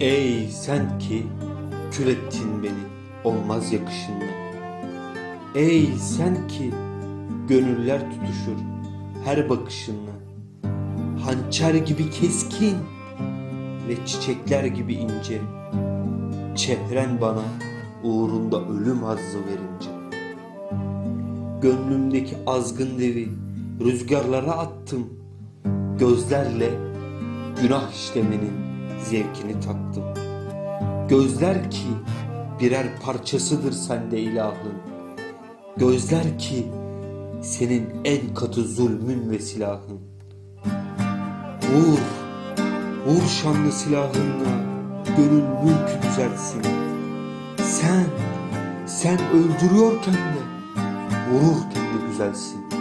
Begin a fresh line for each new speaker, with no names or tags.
Ey sen ki kül ettin beni olmaz yakışınla. Ey sen ki gönüller tutuşur her bakışınla. Hançer gibi keskin ve çiçekler gibi ince. Çehren bana uğrunda ölüm hazzı verince. Gönlümdeki azgın devi rüzgarlara attım. Gözlerle günah işlemenin zevkini tattım. Gözler ki birer parçasıdır sende ilahın. Gözler ki senin en katı zulmün ve silahın. Vur, vur şanlı silahınla gönül mülkü düzelsin. Sen, sen öldürüyorken de vururken de güzelsin.